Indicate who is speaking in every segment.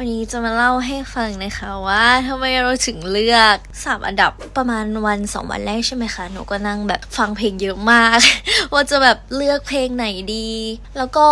Speaker 1: วันนี้จะมาเล่าให้ฟังนะคะว่าทำไมเราถึงเลือกสามอันดับประมาณวันสองวันแรกใช่ไหมคะ หนูก็นั่งแบบฟังเพลงเยอะมาก ว่าจะแบบเลือกเพลงไหนดี แล้วก็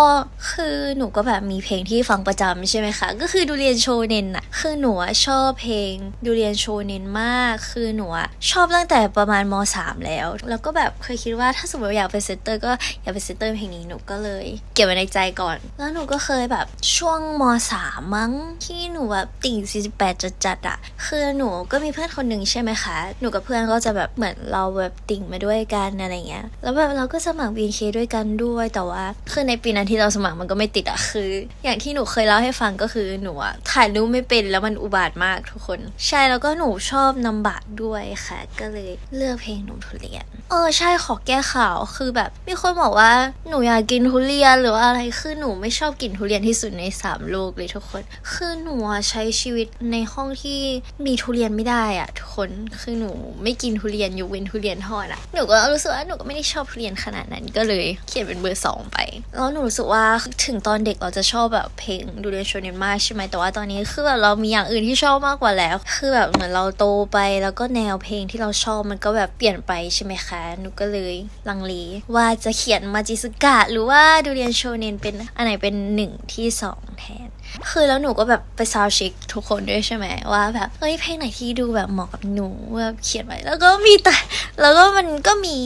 Speaker 1: คือหนูก็แบบมีเพลงที่ฟังประจำใช่ไหมคะ ก็คือดูเรียนโชเนนอะคือหนูชอบเพลงดูเรียนโชเนนมาก คือหนูชอบตั้งแต่ประมาณมสามแล้ว แล้วก็แบบเคยคิดว่าถ้าสมมติอยากเป็นเซนเตอร์ก็อยากเป็นเซนเตอร์เพลงนี้หนูก็เลย เก็บไว้ในใจก่อน แล้วหนูก็เคยแบบช่วงมสามมั้งที่หนูแบบติ่ง 48จัดจัดๆอะคือหนูก็มีเพื่อนคนหนึ่งใช่ไหมคะ หนูกับเพื่อนก็จะแบบเหมือนเราแบบติ่งมาด้วยกันอะไรเงี้ย แล้วแบบเราก็สมัคร BNK ด้วยกันด้วย แต่ว่าคือในปีนั้นที่เราสมัครมันก็ไม่ติดอะคือ อย่างที่หนูเคยเล่าให้ฟังก็คือหนูอะถ่ายรูปไม่เป็นแล้วมันอุบาทมากทุกคน ใช่แล้วก็หนูชอบนำบาดด้วยค่ะ ก็เลยเลือกเพลงหนุ่มทุเรียน เออใช่ขอแก้ข่าวคือแบบมีคนบอกว่าหนูอยากกินทุเรียนหรือว่าอะไรคือหนูไม่ชอบกินทุเรียนที่สุดในสามโลกเลยทุกคน คือือหนูใช้ชีวิตในห้องที่มีทุเรียนไม่ได้อะทุกคนคือหนูไม่กินทุเรียนยกเว้นทุเรียนทอดอะหนูก็รู้สึกว่าหนูก็ไม่ได้ชอบทุเรียนขนาดนั้นก็เลยเขียนเป็นเบอร์สองไปแล้วหนูรู้สึกว่าถึงตอนเด็กเราจะชอบแบบเพลงดูเรียนโชเนนมากใช่ไหมแต่ว่าตอนนี้คือแบบเรามีอย่างอื่นที่ชอบมากกว่าแล้ว คือแบบเหมือนเราโตไปแล้วก็แนวเพลงที่เราชอบมันก็แบบเปลี่ยนไปใช่ไหมคะหนูก็เลยลังเลว่าจะเขียนมาจิสกะหรือว่าดูเรียนโชเนนเป็นอันไหนเป็นหนึ่งที่สองแทน คือแล้วหนูก็แบบไปซาวด์ช็คทุกคนด้วยใช่ไหมว่าแบบเฮ้ยเพลงไหนที่ดูแบบเหมาะกับหนูแบบเขียนไว้แล้วก็มีแต่แล้วก็มันก็มี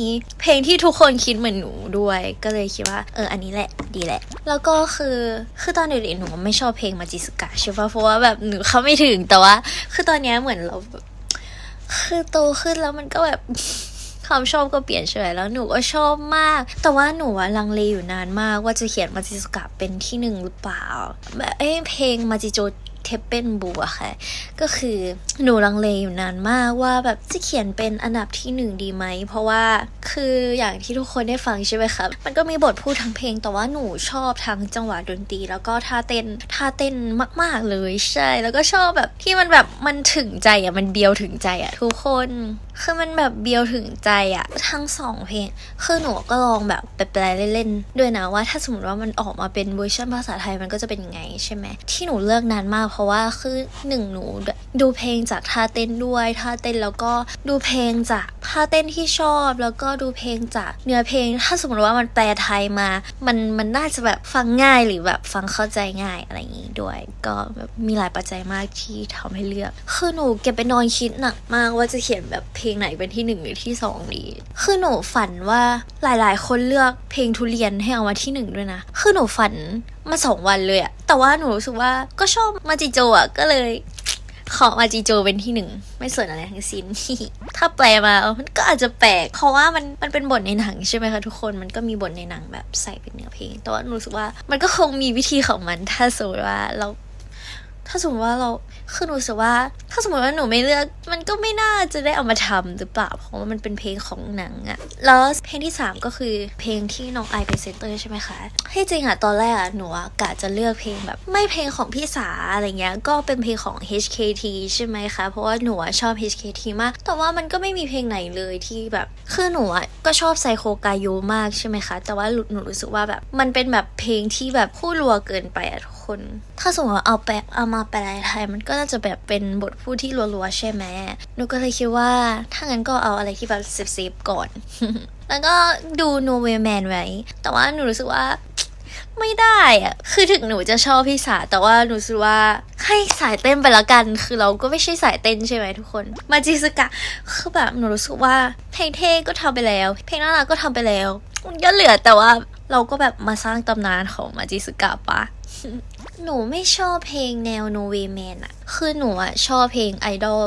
Speaker 1: เพลงที่ทุกคนคิดเหมือนหนูด้วย ก็เลยคิดว่าเอออันนี้แหละดีแหละ แล้วก็คือคือตอนเด็กๆหนูไม่ชอบเพลงมาจิสกะใช่ปะเพราะว่าแบบหนูเข้าไม่ถึงแต่ว่า คือตอนนี้เหมือนเราคือโตขึ้นแล้วมันก็แบบ ความชอบก็เปลี่ยนเฉยแล้วหนูก็ชอบมาก แต่ว่าหนูว่าลังเลอยู่นานมากว่าจะเขียนมาจิสกะเป็นที่หนึ่งหรือเปล่าแบบเอ้เพลงมาจิโจ เทปเป็นบูอะค่ะ ก็คือหนูลังเลอยู่นานมากว่าแบบจะเขียนเป็นอันดับที่หนึ่งดีไหม เพราะว่าคืออย่างที่ทุกคนได้ฟังใช่ไหมคะมันก็มีบทพูดทั้งเพลง แต่ว่าหนูชอบทั้งจังหวะดนตรี แล้วก็ท่าเต้นท่าเต้นมาก ๆ เลยใช่ แล้วก็ชอบแบบที่มันแบบมันถึงใจอะมันเบียวถึงใจอะทุกคนคือมันแบบเบียวถึงใจอะทั้งสองเพลง คือหนูก็ลองแบบไปแปลเล่นๆด้วยนะว่าถ้าสมมติว่ามันออกมาเป็นเวอร์ชันภาษาไทยมันก็จะเป็นยังไงใช่ไหมที่หนูเลือกนานมากเพราะว่าคือหนึ่งหนูดูเพลงจากท่าเต้นด้วยท่าเต้นแล้วก็ดูเพลงจากท่าเต้นที่ชอบ แล้วก็ดูเพลงจากเนื้อเพลง ถ้าสมมติว่ามันแปลไทยมา มันมันน่าจะแบบฟังง่ายหรือแบบฟังเข้าใจง่ายอะไรอย่างนี้ด้วย ก็แบบมีหลายปัจจัยมากที่ทำให้เลือกคือหนูเก็บไปนอนคิดหนักมากว่าจะเขียนแบบเพลงไหนเป็นที่หนึ่งหรือที่สองดีคือหนูฝันว่าหลาย ๆ คนเลือกเพลงทุเรียนให้เอามาที่หนึ่งด้วยนะ คือหนูฝันมาสองวันเลยอะแต่ว่าหนูรู้สึกว่าก็ชอบมาจิโจอะก็เลย ขอมาจิโจเป็นที่หนึ่ง ไม่สนอะไรทั้งสิ้น ถ้าแปลมามันก็อาจจะแปลก เพราะว่ามันมันเป็นบทในหนังใช่ไหมคะทุกคน มันก็มีบทในหนังแบบใส่เป็นเนื้อเพลง แต่ว่าหนูรู้สึกว่ามันก็คงมีวิธีของมัน ถ้าสมมติว่าเรา ถ้าสมมติว่าเราคือหนูรู้สึกว่า ถ้าสมมติว่าหนูไม่เลือก มันก็ไม่น่าจะได้เอามาทำหรือเปล่าเพราะว่ามันเป็นเพลงของหนังอะแล้วเพลงที่ 3 ก็คือเพลงที่น้องไอเป็นเซนเตอร์ใช่ไหมคะที่จริงอะตอนแรกอะหนูอะกะจะเลือกเพลงแบบ ไม่เพลงของพี่สาอะไรเงี้ยก็เป็นเพลงของ HKT ใช่ไหมคะเพราะว่าหนูชอบ HKT มาก แต่ว่ามันก็ไม่มีเพลงไหนเลยที่แบบคือหนูอะก็ชอบไซโคกาโยมากใช่ไหมคะ แต่ว่าหนูรู้สึกว่าแบบมันเป็นแบบเพลงที่แบบคู่รัวเกินไปอะทุก ถ้าสมมติว่าเอาแปลเอามาแปลไทยมันก็น่าจะแบบเป็นบทพูดที่รัวๆใช่ไหมหนูก็เลยคิดว่า ถ้างั้นก็เอาอะไรที่แบบเซฟๆก่อน แล้วก็ดู No Way Man ไว้ แต่ว่าหนูรู้สึกว่าไม่ได้อะคือถึงหนูจะชอบพี่สา แต่ว่าหนูรู้สึกว่าให้สายเต้นไปละกัน คือเราก็ไม่ใช่สายเต้นใช่ไหมทุกคน มาจิสกะ คือแบบหนูรู้สึกว่าเพลงเท่ก็ทำไปแล้ว เพลงน่ารักก็ทำไปแล้วมันก็เหลือแต่ว่าเราก็แบบมาสร้างตำนานของมาจิสกะปะ หนูไม่ชอบเพลงแนวโนเวแมนอะคือหนูอะชอบเพลงไอดอล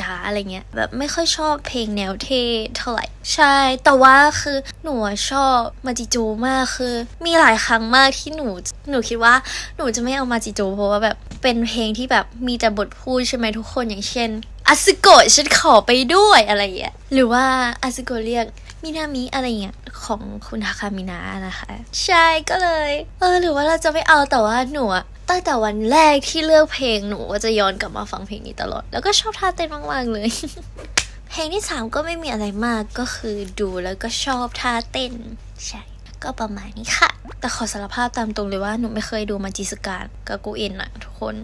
Speaker 1: จ๋าๆอะไรเงี้ย แบบไม่ค่อยชอบเพลงแนวเท่เท่าไหร่ ใช่ แต่ว่าคือหนูอะชอบมาจิโจมากคือ มีหลายครั้งมากที่หนู หนูคิดว่าหนูจะไม่เอามาจิโจเพราะว่าแบบเป็นเพลงที่แบบมีแต่บทพูดใช่ไหมทุกคนอย่างเช่นอาซึโกะฉันขอไปด้วยอะไรเงี้ยหรือว่าอาซึโกะเรียก มินามิอะไรเงี้ยของคุณทาคามินานะคะ ใช่ก็เลย เออ หรือว่าเราจะไม่เอาแต่ว่าหนูอะตั้งแต่วันแรกที่เลือกเพลงหนูก็จะย้อนกลับมาฟังเพลงนี้ตลอด แล้วก็ชอบท่าเต้นมากๆเลย เพลงที่สามก็ไม่มีอะไรมากก็คือดูแล้วก็ชอบท่าเต้น ใช่ก็ประมาณนี้ค่ะ แต่ขอสารภาพตามตรงเลยว่าหนูไม่เคยดูมาจิสการกับกูเอ็นอะทุกคน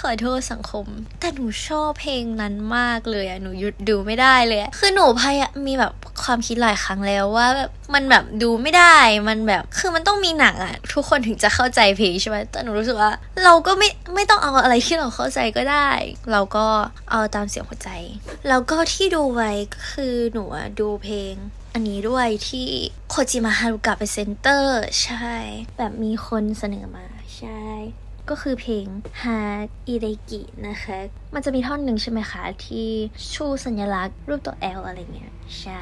Speaker 1: ขอโทษสังคม แต่หนูชอบเพลงนั้นมากเลยอะหนูหยุดดูไม่ได้เลย คือหนูพยายามมีแบบ ความคิดหลายครั้งแล้วว่าแบบมันแบบดูไม่ได้มันแบบคือมันต้องมีหนังอะทุกคนถึงจะเข้าใจเพลงใช่ไหมแต่หนูรู้สึกว่า เราก็ไม่ไม่ต้องเอาอะไรที่เราเข้าใจก็ได้ เราก็เอาตามเสียงหัวใจ แล้วก็ที่ดูไว้ก็คือหนูดูเพลงอันนี้ด้วยที่โคจิมาฮารุกะเป็นเซนเตอร์ ใช่ แบบมีคนเสนอมาใช่ ก็คือเพลงฮาอิเดกินะคะ มันจะมีท่อนหนึ่งใช่ไหมคะ ที่ชูสัญลักษณ์รูปตัว L อะไรเงี้ย ใช่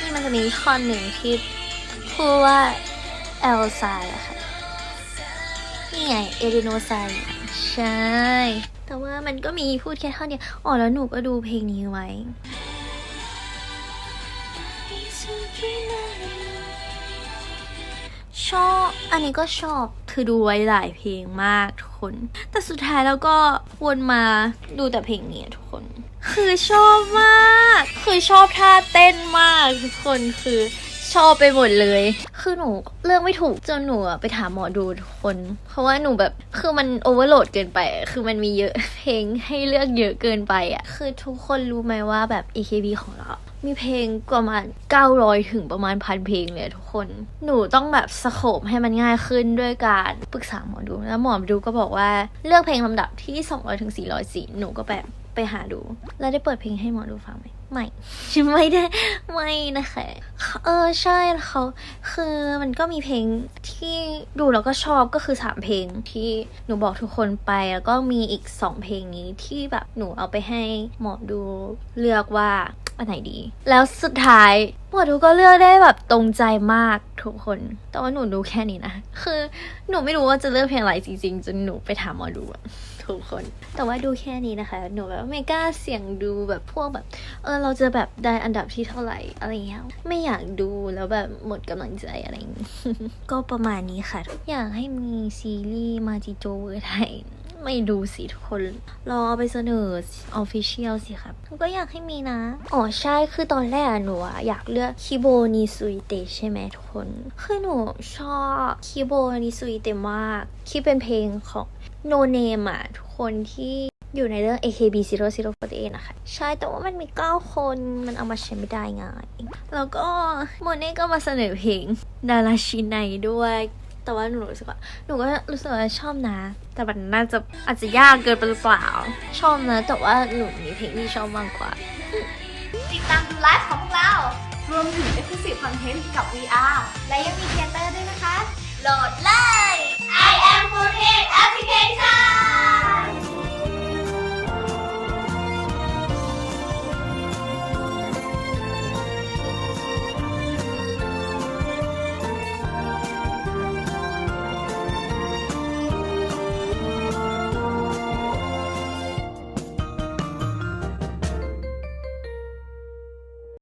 Speaker 1: นี่มันจะมีท่อนหนึ่งที่พูดว่า L ไซอะค่ะ นี่ไงเอริโนไซใช่ แต่ว่ามันก็มีพูดแค่ท่อนเดียวอ๋อแล้วหนูก็ดูเพลงนี้ไว้ ชอบ อันนี้ก็ชอบคือดูไว้หลายเพลงมากทุกคน แต่สุดท้ายแล้วก็วนมาดูแต่เพลงนี้ทุกคน คือชอบมาก คือชอบท่าเต้นมากทุกคนคือ ชอบไปหมดเลย คือหนูเลือกไม่ถูกจนหนูไปถามหมอดูทุกคน เพราะว่าหนูแบบคือมันโอเวอร์โหลดเกินไป คือมันมีเยอะเพลงให้เลือกเยอะเกินไปอะ คือทุกคนรู้ไหมว่าแบบ AKB ของเรา มีเพลงประมาณ 900 ถึงประมาณพันเพลงเลยทุกคน หนูต้องแบบสโคปให้มันง่ายขึ้นด้วยการปรึกษาหมอดู แล้วหมอดูก็บอกว่าเลือกเพลงลำดับที่ 200 ถึง 400สีหนูก็แบบไปหาดู แล้วได้เปิดเพลงให้หมอดูฟังไหม ไม่ไม่ได้ไม่นะคะเออใช่เขาคือมันก็มีเพลงที่ดูแล้วก็ชอบก็คือสามเพลงที่หนูบอกทุกคนไป แล้วก็มีอีกสองเพลงนี้ที่แบบหนูเอาไปให้หมอดูเลือกว่า อันไหนดี แล้วสุดท้ายหมอดูก็เลือกได้แบบตรงใจมากทุกคน แต่ว่าหนูดูแค่นี้นะ คือหนูไม่รู้ว่าจะเลือกเพลงอะไรจริงๆจนหนูไปถามหมอดูอะทุกคน แต่ว่าดูแค่นี้นะคะ หนูแบบไม่กล้าเสี่ยงดูแบบพวกแบบ เออเราจะแบบได้อันดับที่เท่าไหร่อะไรเงี้ย ไม่อยากดูแล้วแบบหมดกำลังใจอะไรอย่างงี้ก็ประมาณนี้ค่ะ อยากให้มีซีรีส์มาจิโจเวอร์ไทย ไม่ดูสิทุกคน รอเอาไปเสนอออฟฟิเชียลสิครับก็อยากให้มีนะ อ๋อใช่คือตอนแรกหนูอะอยากเลือกคิโบนิซุยเตะใช่ไหมทุกคน คือหนูชอบคิโบนิซุยเตะมากที่เป็นเพลงของโนเนมอะทุกคนที่อยู่ในเรื่อง AKB 0048นะคะ ใช่แต่ว่ามันมี 9 คนมันเอามาใช้ไม่ได้ไงแล้วก็โมเน่ก็มาเสนอเพลงดาราชินัยด้วย แต่ว่าหนูรู้สึกว่าหนูก็รู้สึกว่าชอบนะ แต่มันน่าจะอาจจะยากเกินไปหรือเปล่า ชอบนะ แต่ว่าหนูมีเพลงที่ชอบมากกว่า
Speaker 2: ติดตามดูไลฟ์ของพวกเรา รวมถึง Exclusive Content กับ VR และยังมีเทเตอร์ด้วยนะคะ โหลดเลย I am 4 Application